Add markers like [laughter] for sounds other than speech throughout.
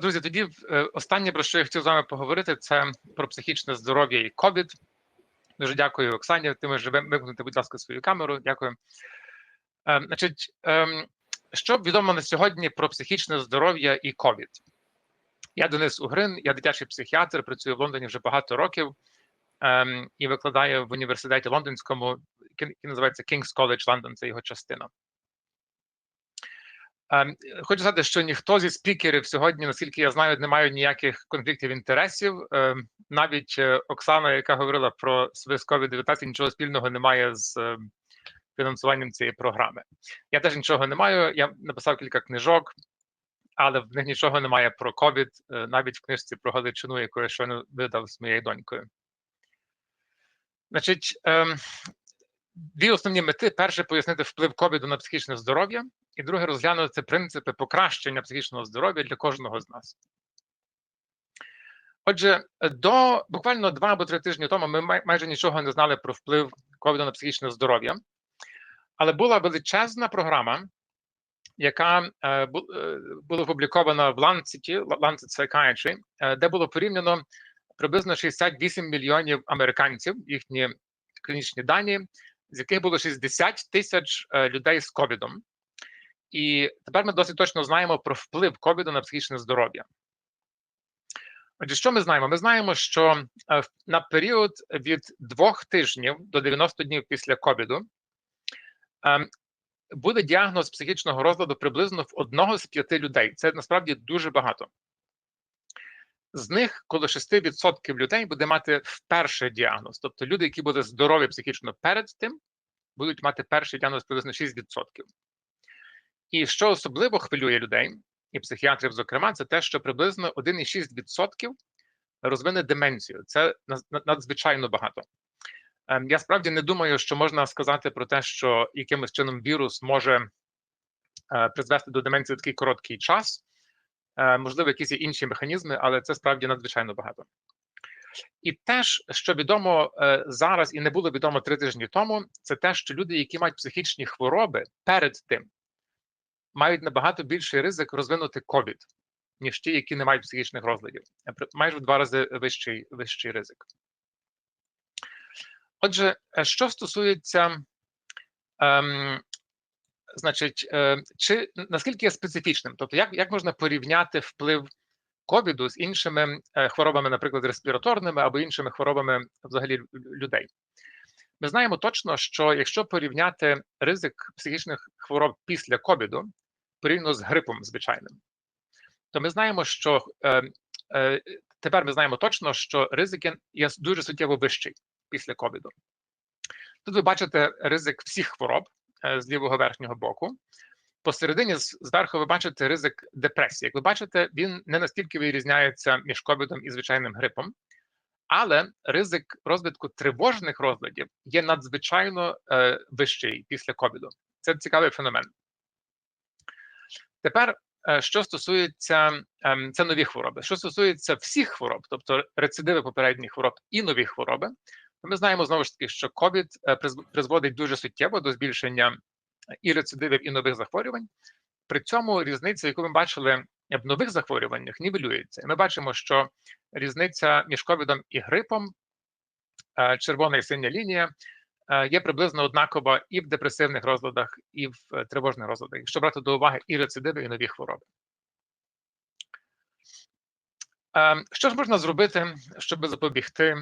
Друзі, тоді е, останнє про що я хотів з вами поговорити, це про психічне здоров'я і ковід. Дуже дякую, Оксані. Ти можеш вимкнути, будь ласка, свою камеру. Дякую. Е, значить, е, що відомо на сьогодні про психічне здоров'я і ковід? Я Денис Угрин, я дитячий психіатр, працюю в Лондоні вже багато років е, і викладаю в університеті лондонському, який називається King's College London, це його частина. Ем, хочу сказати, що ніхто зі спікерів сьогодні, наскільки я знаю, не має ніяких конфліктів інтересів. Ем, навіть е, Оксана, яка говорила про свис covid 19 нічого спільного не має з ем, фінансуванням цієї програми. Я теж нічого не маю. Я написав кілька книжок, але в них нічого немає про ковід, е, навіть в книжці про Галичину, яку я щойно видав з моєю донькою. Значить, дві основні мети: перше пояснити вплив ковіду на психічне здоров'я і друге розглянути принципи покращення психічного здоров'я для кожного з нас. Отже, до буквально два або три тижні тому ми майже нічого не знали про вплив ковіду на психічне здоров'я, але була величезна програма, яка е, е, була опублікована в Lancet, Lancet Psychiatry, е, де було порівняно приблизно 68 мільйонів американців, їхні клінічні дані, з яких було 60 тисяч людей з ковідом. І тепер ми досить точно знаємо про вплив ковіду на психічне здоров'я. Отже, що ми знаємо? Ми знаємо, що е, на період від двох тижнів до 90 днів після ковіду ем, буде діагноз психічного розладу приблизно в одного з п'яти людей. Це насправді дуже багато. З них коло 6% людей буде мати вперше діагноз. Тобто люди, які були здорові психічно перед тим, будуть мати перший діагноз приблизно 6%. І що особливо хвилює людей і психіатрів, зокрема, це те, що приблизно 1,6% розвине деменцію. Це надзвичайно багато. Ем, я справді не думаю, що можна сказати про те, що якимось чином вірус може е, призвести до деменції такий короткий час. Е, можливо, якісь інші механізми, але це справді надзвичайно багато. І теж, що відомо е, зараз і не було відомо три тижні тому, це те, що люди, які мають психічні хвороби перед тим, мають набагато більший ризик розвинути ковід, ніж ті, які не мають психічних розладів. Майже в два рази вищий, вищий ризик. Отже, е, що стосується, ем, значить, е, чи наскільки є специфічним, тобто, як як можна порівняти вплив ковіду з іншими е, хворобами, наприклад, респіраторними або іншими хворобами взагалі людей? Ми знаємо точно, що якщо порівняти ризик психічних хвороб після ковіду порівняно з грипом звичайним, то ми знаємо, що е, е, тепер ми знаємо точно, що ризик є дуже суттєво вищий після ковіду. Тут ви бачите ризик всіх хвороб е, з лівого верхнього боку. Посередині зверху ви бачите ризик депресії. Як ви бачите, він не настільки вирізняється між ковідом і звичайним грипом, але ризик розвитку тривожних розладів є надзвичайно е, вищий після ковіду. Це цікавий феномен. Тепер, е, що стосується ем, це нові хвороби, що стосується всіх хвороб, тобто рецидиви попередніх хвороб і нові хвороби, то ми знаємо знову ж таки, що COVID е, призводить дуже суттєво до збільшення і рецидивів, і нових захворювань. При цьому різниця, яку ми бачили в нових захворюваннях, нівелюється. І ми бачимо, що різниця між ковідом і грипом, е, червона і синя лінія, Е, є приблизно однакова і в депресивних розладах, і в е, тривожних розладах, якщо брати до уваги і рецидиви, і нові хвороби. Е, що ж можна зробити, щоб запобігти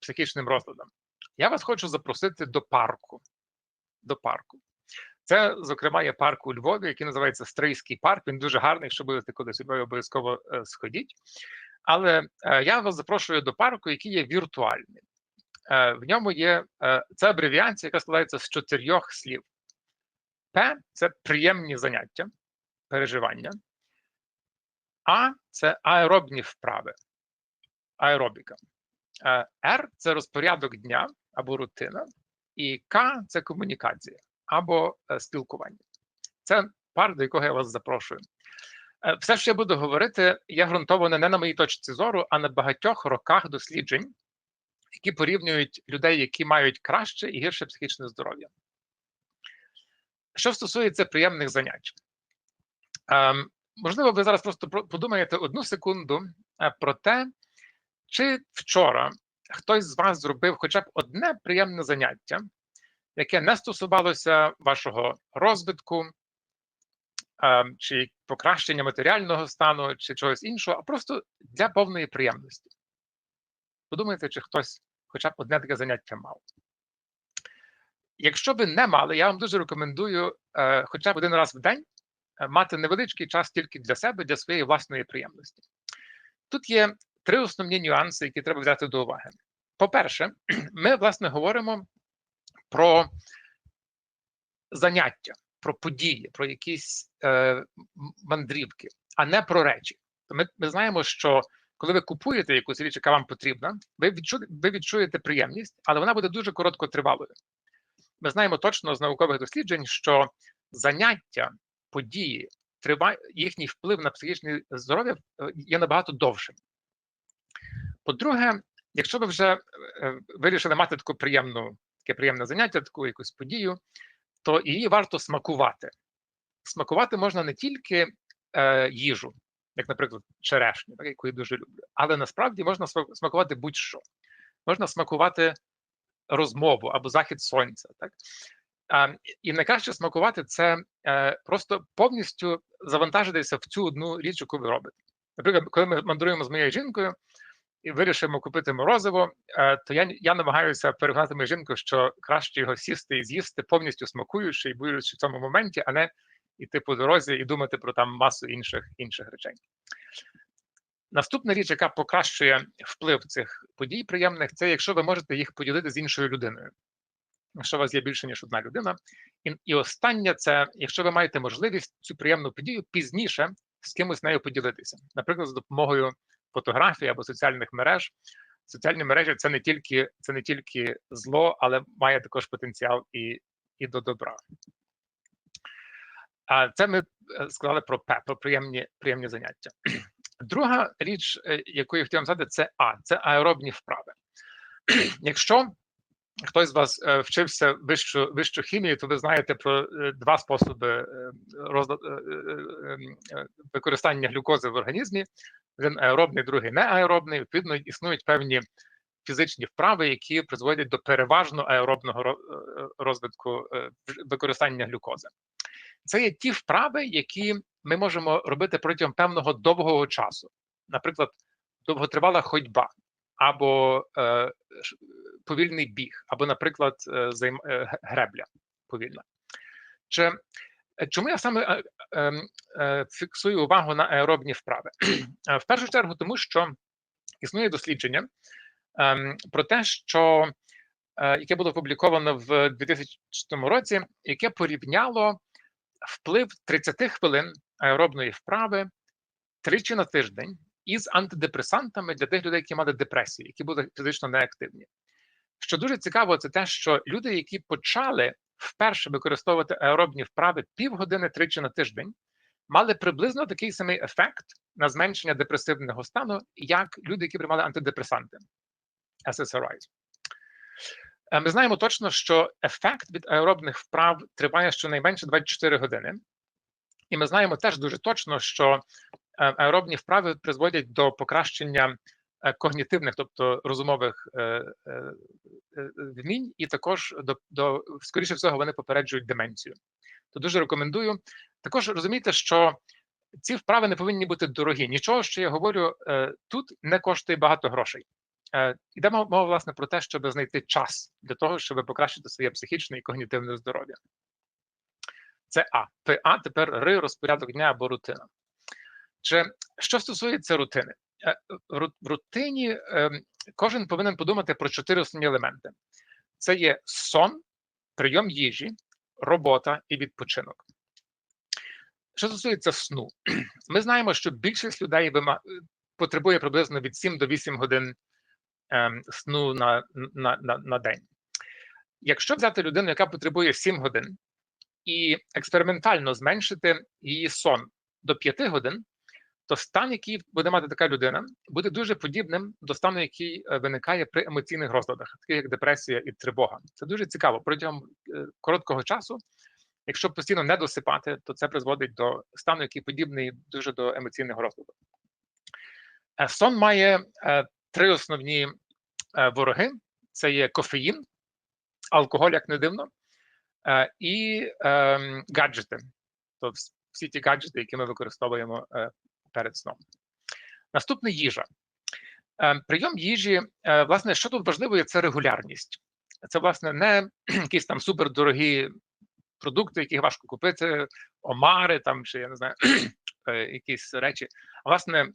психічним розладам? Я вас хочу запросити до парку. До парку. Це, зокрема, є парк у Львові, який називається Стрийський парк. Він дуже гарний, якщо будете кудись ви обов'язково сходіть. Але я вас запрошую до парку, який є віртуальним. Е, в ньому є е, це абревіація, яка складається з чотирьох слів. П це приємні заняття, переживання. А це аеробні вправи, аеробіка. Е, Р це розпорядок дня або рутина, і К це комунікація або спілкування. Це пар, до якого я вас запрошую. Все, що я буду говорити, є ґрунтоване не на моїй точці зору, а на багатьох роках досліджень які порівнюють людей, які мають краще і гірше психічне здоров'я. Що стосується приємних занять, ем, можливо, ви зараз просто подумаєте одну секунду е, про те, чи вчора хтось з вас зробив хоча б одне приємне заняття, яке не стосувалося вашого розвитку, е, чи покращення матеріального стану, чи чогось іншого, а просто для повної приємності. Подумайте, чи хтось хоча б одне таке заняття мав. Якщо ви не мали, я вам дуже рекомендую е, хоча б один раз в день е, мати невеличкий час тільки для себе, для своєї власної приємності. Тут є три основні нюанси, які треба взяти до уваги. По-перше, [clears throat] ми власне говоримо про заняття, про події, про якісь е, мандрівки, а не про речі. Ми, ми знаємо, що коли ви купуєте якусь річ, яка вам потрібна, ви, відчу, ви відчуєте приємність, але вона буде дуже короткотривалою. Ми знаємо точно з наукових досліджень, що заняття, події, триває, їхній вплив на психічне здоров'я е, є набагато довшим. По-друге, якщо ви вже е, вирішили мати таку приємну, таке приємне заняття, таку якусь подію, то її варто смакувати. Смакувати можна не тільки е, їжу, як, наприклад, черешню, так, яку я дуже люблю, але насправді можна смакувати будь-що. Можна смакувати розмову або захід сонця. Так? А, і найкраще смакувати це е, просто повністю завантажитися в цю одну річ, яку ви робите. Наприклад, коли ми мандруємо з моєю жінкою і вирішимо купити морозиво, е, то я, я намагаюся переконати мою жінку, що краще його сісти і з'їсти, повністю смакуючи і будучи в цьому моменті, а не йти по дорозі і думати про там масу інших інших речей. Наступна річ, яка покращує вплив цих подій приємних, це якщо ви можете їх поділити з іншою людиною. Якщо у вас є більше ніж одна людина, і, і останнє це якщо ви маєте можливість цю приємну подію пізніше з кимось нею поділитися, наприклад, з допомогою фотографій або соціальних мереж. Соціальні мережі це не тільки це не тільки зло, але має також потенціал і, і до добра. А це ми е, сказали про П, про приємні, приємні заняття. [clears throat] Друга річ, е, яку я хотів вам сказати, це А, це аеробні вправи. [clears throat] Якщо хтось з вас е, вчився вищу, вищу хімію, то ви знаєте про два способи е, ем, використання глюкози в організмі. Один аеробний, другий неаеробний. Відповідно, існують певні фізичні вправи, які призводять до переважно аеробного розвитку використання глюкози. Це є ті вправи, які ми можемо робити протягом певного довгого часу. Наприклад, довготривала ходьба, або е, повільний біг, або, наприклад, е, займ, е, гребля повільна. Чи, е, чому я саме е, е, е, фіксую увагу на аеробні вправи? Е, [clears throat] В першу чергу, тому що існує дослідження ем, про те, що е, яке було опубліковано в 2000 році, яке порівняло вплив 30 хвилин аеробної вправи тричі на тиждень із антидепресантами для тих людей, які мали депресію, які були фізично неактивні. Що дуже цікаво, це те, що люди, які почали вперше використовувати аеробні вправи півгодини тричі на тиждень, мали приблизно такий самий ефект на зменшення депресивного стану, як люди, які приймали антидепресанти SSRIs. Е, Ми знаємо точно, що ефект від аеробних вправ триває щонайменше 24 години. І ми знаємо теж дуже точно, що е, аеробні вправи призводять до покращення е, когнітивних, тобто розумових вмінь, і також до, до скоріше всього вони попереджують деменцію. То дуже рекомендую. Також розумійте, що ці вправи не повинні бути дорогі. Нічого, що я говорю тут, не коштує багато грошей. Е, Йде мова, власне, про те, щоб знайти час для того, щоб покращити своє психічне і когнітивне здоров'я. Це А. ПА тепер Р розпорядок дня або рутина. Чи що стосується рутини? Е, В рутині ем, кожен повинен подумати про чотири основні елементи: це є сон, прийом їжі, робота і відпочинок. Що стосується сну, [clears throat] ми знаємо, що більшість людей потребує приблизно від 7 до 8 годин сну на, на, на, на день. Якщо взяти людину, яка потребує 7 годин, і експериментально зменшити її сон до 5 годин, то стан, який буде мати така людина, буде дуже подібним до стану, який е, виникає при емоційних розладах, таких як депресія і тривога. Це дуже цікаво. Протягом е, короткого часу Якщо постійно не досипати, то це призводить до стану, який подібний дуже до емоційного розладу. Е, сон має три основні е, вороги: це є кофеїн, алкоголь, як не дивно, е, і е, гаджети. Тобто всі ті гаджети, які ми використовуємо е, перед сном. Наступна їжа. Прийом їжі, власне, що тут важливо, це регулярність. Це, власне, не [clears throat] якісь там супердорогі продукти, які важко купити, омари там чи я не знаю, якісь речі. Власне,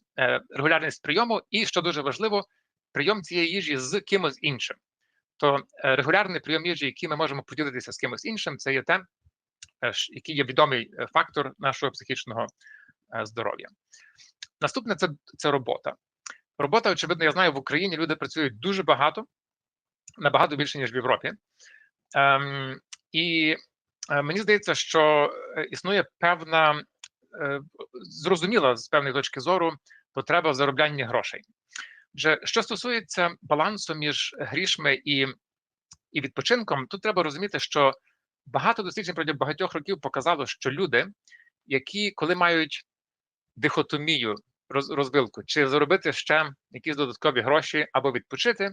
регулярність прийому, і що дуже важливо, прийом цієї їжі з кимось іншим. То регулярний прийом їжі, який ми можемо поділитися з кимось іншим, це є те, який є відомий фактор нашого психічного здоров'я. Наступне це, це робота. Робота, очевидно, я знаю, в Україні люди працюють дуже багато, набагато більше, ніж в Європі. Ем, І е, мені здається, що е, існує певна е, зрозуміла з певної точки зору потреба в зароблянні грошей. Вже що стосується балансу між грішми і і відпочинком, тут треба розуміти, що багато досліджень протягом багатьох років показало, що люди, які коли мають дихотомію розвилку, чи заробити ще якісь додаткові гроші або відпочити.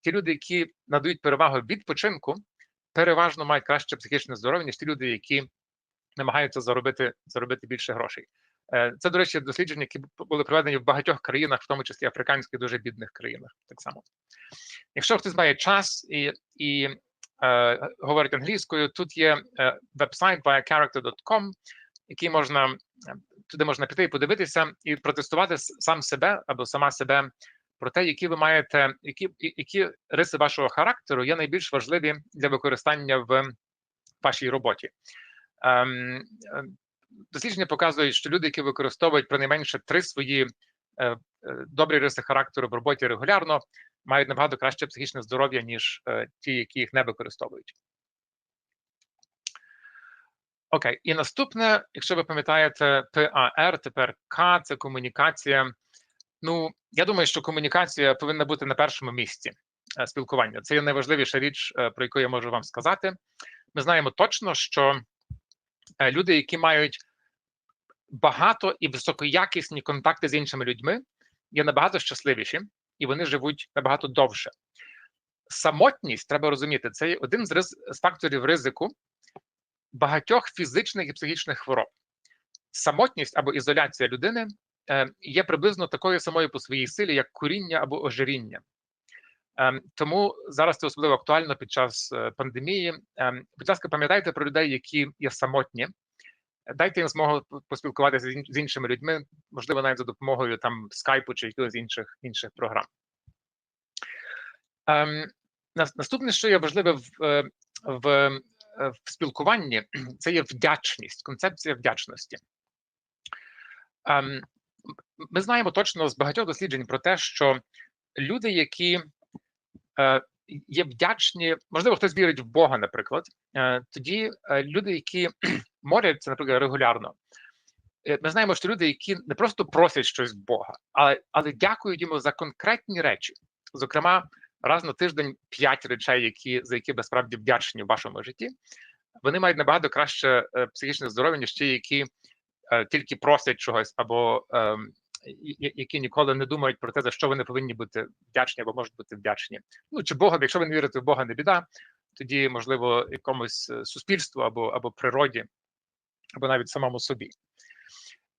Ті люди, які надають перевагу відпочинку, переважно мають краще психічне здоров'я, ніж ті люди, які намагаються заробити заробити більше грошей. Е, це, до речі, дослідження, які були проведені в багатьох країнах, в тому числі африканських, дуже бідних країнах. Так само, якщо хтось має час і і е, говорить англійською, тут є е, веб-сайт byacharacter.com, який можна туди можна піти і подивитися, і протестувати сам себе або сама себе про те, які ви маєте, які які риси вашого характеру є найбільш важливі для використання в вашій роботі. Ем, ем Дослідження показують, що люди, які використовують щонайменше три свої е, е, добрі риси характеру в роботі регулярно, мають набагато краще психічне здоров'я, ніж е, ті, які їх не використовують. Окей, і наступне, якщо ви пам'ятаєте, ПАР, тепер К, це комунікація. Ну, я думаю, що комунікація повинна бути на першому місці спілкування. Це є найважливіша річ, про яку я можу вам сказати. Ми знаємо точно, що люди, які мають багато і високоякісні контакти з іншими людьми, є набагато щасливіші і вони живуть набагато довше. Самотність треба розуміти, це один з, риз, з факторів ризику багатьох фізичних і психічних хвороб. Самотність або ізоляція людини е, є приблизно такою самою по своїй силі, як куріння або ожиріння. Е, тому зараз це особливо актуально під час е, пандемії. Е, будь ласка, пам'ятайте про людей, які є самотні. Дайте їм змогу поспілкуватися з іншими людьми, можливо, навіть за допомогою там скайпу чи якихось інших інших програм. Ем, Наступне, що є важливе в е, в Е, в спілкуванні [clears throat] це є вдячність, концепція вдячності. Ем, ми знаємо точно з багатьох досліджень про те, що люди, які є вдячні, можливо, хтось вірить в Бога, наприклад, е, тоді люди, які [clears throat] моляться, наприклад, регулярно. Ми знаємо, що люди, які не просто просять щось Бога, але але дякують йому за конкретні речі. Зокрема, раз на тиждень п'ять речей, які за які насправді вдячні в вашому житті, вони мають набагато краще е, психічне здоров'я, ніж ті, які е, тільки просять чогось, або е, які ніколи не думають про те, за що вони повинні бути вдячні або можуть бути вдячні. Ну чи Бога, якщо ви не вірите в Бога, не біда, тоді можливо якомусь е, суспільству або або природі, або навіть самому собі.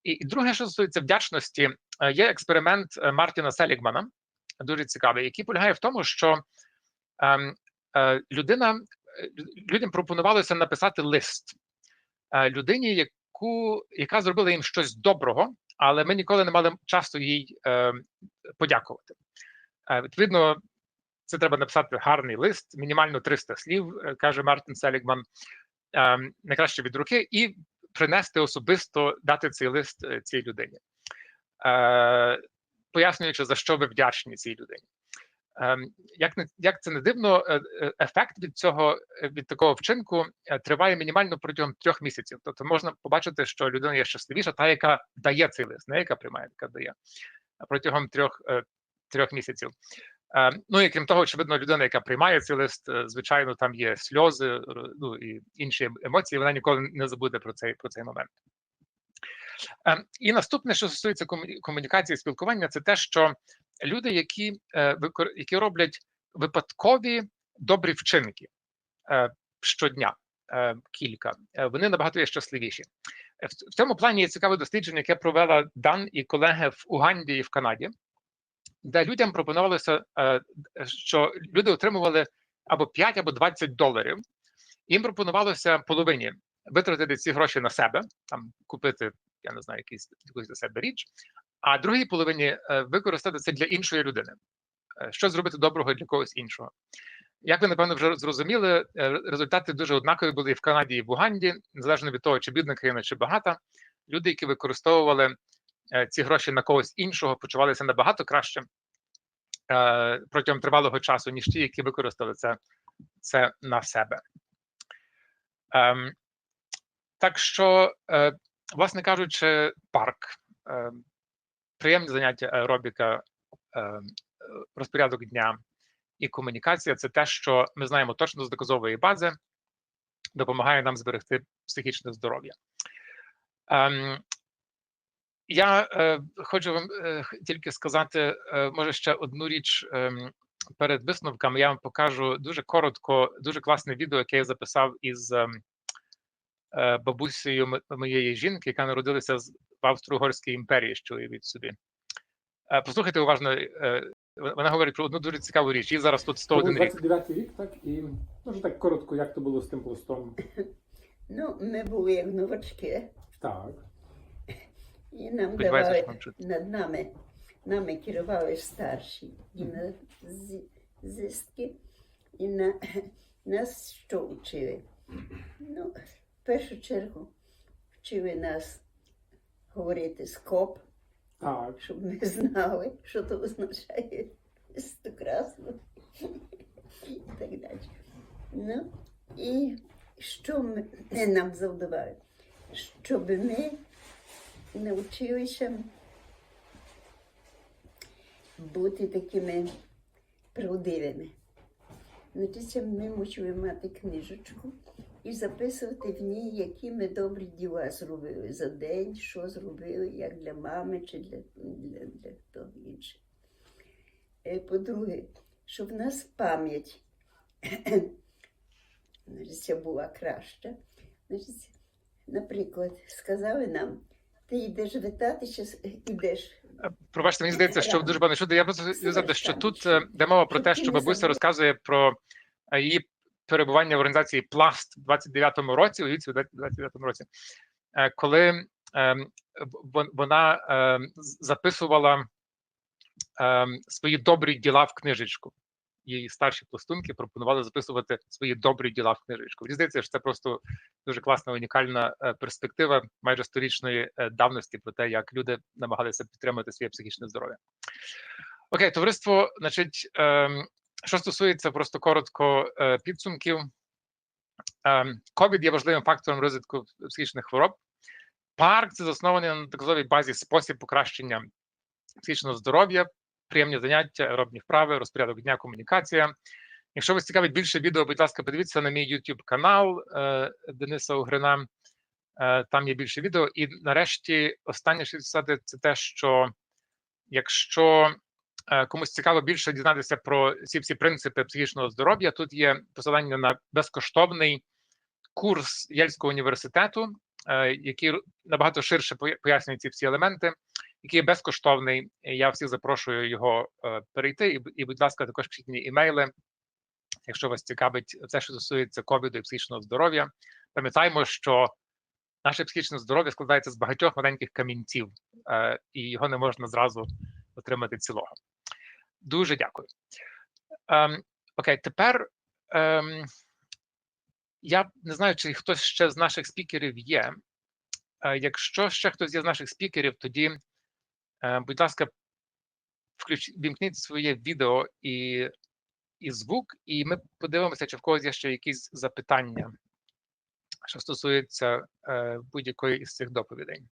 І, і друге, що стосується вдячності, е, є експеримент Мартіна Селігмана дуже цікавий, який полягає в тому, що ем, е, людина е, людям пропонувалося написати лист е, людині, яку яка зробила їм щось доброго, але ми ніколи не мали часу їй е, подякувати. Е, Відповідно, це треба написати гарний лист, мінімально 300 слів, е, каже Мартин Селігман, е, найкраще від руки, і принести особисто дати цей лист е, цій людині. Е, пояснюючи, за що ви вдячні цій людині. Ем, як не як це не дивно, е, е, ефект від цього е, від такого вчинку триває мінімально протягом трьох місяців. Тобто можна побачити, що людина є щасливіша, та яка дає цей лист, не яка приймає, яка дає протягом трьох трьох місяців. Е, Ну і крім того, очевидно, людина, яка приймає цей лист, звичайно, там є сльози, ну і інші емоції. Вона ніколи не забуде про цей про цей момент. Е, І наступне, що стосується комуні- комунікації спілкування, це те, що люди, які, е, які роблять випадкові добрі вчинки е, щодня, кілька, вони набагато є щасливіші. В цьому плані є цікаве дослідження, яке провела Дан і колеги в Уганді і в Канаді, де людям пропонувалося, що люди отримували або 5, або 20 доларів. Їм пропонувалося половині витратити ці гроші на себе, там купити, я не знаю, якісь якусь для себе річ, а другій половині е, використати це для іншої людини. Е, Що зробити доброго для когось іншого. Як ви напевно вже зрозуміли, е, результати дуже однакові були і в Канаді, і в Уганді, незалежно від того, чи бідна країна, чи багата. Люди, які використовували ці гроші на когось іншого, почувалися набагато краще протягом тривалого часу, ніж ті, які використали це, це на себе. Ем, так що, власне кажучи, парк, е, приємні заняття аеробіка, е, розпорядок дня і комунікація це те, що ми знаємо точно з доказової бази, допомагає нам зберегти психічне здоров'я. Ем, я е, хочу вам тільки сказати, може, ще одну річ ем, перед висновками. Я вам покажу дуже коротко, дуже класне відео, яке я записав із ем, бабусею моєї жінки, яка народилася з- в Австро-Угорській імперії, що уявіть собі. Е, Послухайте уважно, е, вона говорить про одну дуже цікаву річ. Їй зараз тут Це був 101 рік. 29 рік, так? І може так коротко, як то було з тим пластом. [laughs] Ну, ми були як новачки, Так. і нам давали над нами, нами керували старші гімназистки, і на, [laughs] нас що вчили? Ну, першу чергу вчили нас говорити скоп, Так. щоб ми знали, що то означає стокрасно і так далі. Ну, і що ми, нам завдавали? Щоб ми навчилися бути такими правдивими. Значить, ми мусили мати книжечку і записувати в ній, які ми добрі діла зробили за день, що зробили, як для мами чи для, для, для того іншого. Е, По-друге, щоб в нас пам'ять [clears throat] значить, була краща. Значить, наприклад, сказали нам, ти йдеш витатися, ідеш. Пробачте, мені здається, що дуже багато чути. Я просто сказати, що тут е, йде мова про те, що бабуся розказує про е, її перебування в організації Пласт в 29-му році, уявіть в 29-му році, е, коли ем, вона ем, записувала ем, свої добрі діла в книжечку. Її старші пластунки пропонували записувати свої добрі діла в книжечку. Мені здається, що це просто дуже класна, унікальна е, перспектива майже сторічної е, давності про те, як люди намагалися підтримати своє психічне здоров'я. Окей, товариство, значить, що стосується просто коротко е, підсумків, ем, COVID є важливим фактором розвитку психічних хвороб. Парк це заснований на доказовій базі спосіб покращення психічного здоров'я, приємні заняття, аеробні вправи, розпорядок дня, комунікація. Якщо вас цікавить більше відео, будь ласка, подивіться на мій YouTube канал е, Дениса Угрина. Е, там є більше відео. І нарешті, останнє що сказати, це те, що якщо е, комусь цікаво більше дізнатися про ці всі принципи психічного здоров'я, тут є посилання на безкоштовний курс Єльського університету, е, який набагато ширше пояснює ці всі елементи, який є безкоштовний. Я всіх запрошую його е, перейти. І, будь ласка, також пишіть мені імейли, якщо вас цікавить все, що стосується ковіду і психічного здоров'я. Пам'ятаємо, що наше психічне здоров'я складається з багатьох маленьких камінців, е, і його не можна зразу отримати цілого. Дуже дякую. Ем, окей, тепер ем, я не знаю, чи хтось ще з наших спікерів є. Е, якщо ще хтось є з наших спікерів, тоді, е, будь ласка, включ, вімкніть своє відео і, і звук, і ми подивимося, чи в когось є ще якісь запитання, що стосується е, будь-якої із цих доповідей.